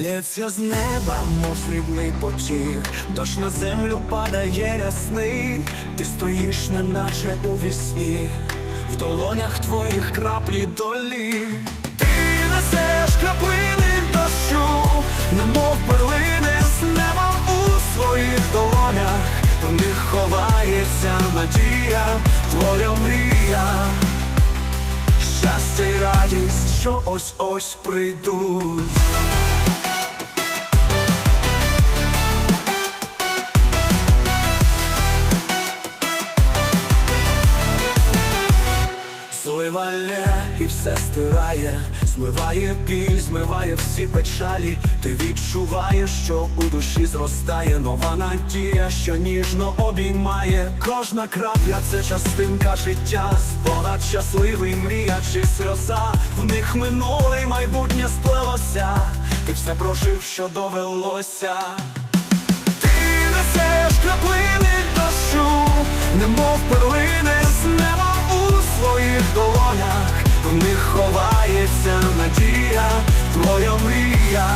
Лється з неба, мов срібний потік, дощ на землю падає рясний, ти стоїш, неначе у вісні, в долонях твоїх краплі долі, ти несеш краплини дощу, немов перлини з неба у своїх долонях, в них ховається надія, твоя мрія. Щастя й радість, що ось ось прийдуть. Зливає і все стирає, змиває біль, змиває всі печалі. Ти відчуваєш, що у душі зростає нова надія, що ніжно обіймає. Кожна крапля це частинка життя, спогад щасливий, мрія чи сльоза. В них минуле й майбутнє сплелося. Ти все прожив, що довелося. Ти несеш краплини дощу, немов ховається надія, твоя мрія,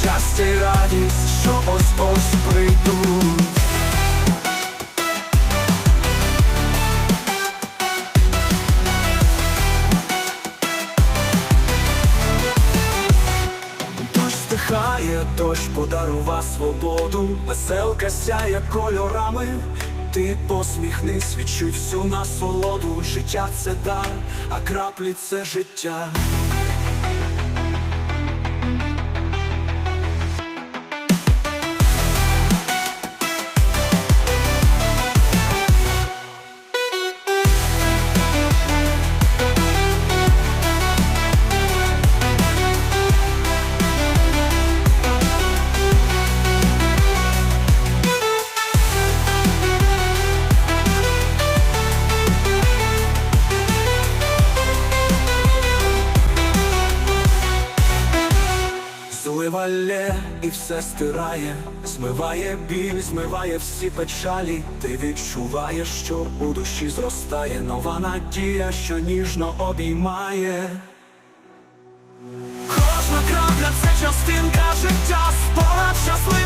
щастя й радість, що ось ось прийдуть. Дощ подарував свободу, веселка сяє кольорами. Ти посміхнись, відчуй всю насолоду. Життя це дар, а краплі це життя. І все стирає, змиває біль, змиває всі печалі. Ти відчуваєш, що у душі зростає нова надія, що ніжно обіймає. Кожна крапля це частинка життя, спогад щасливий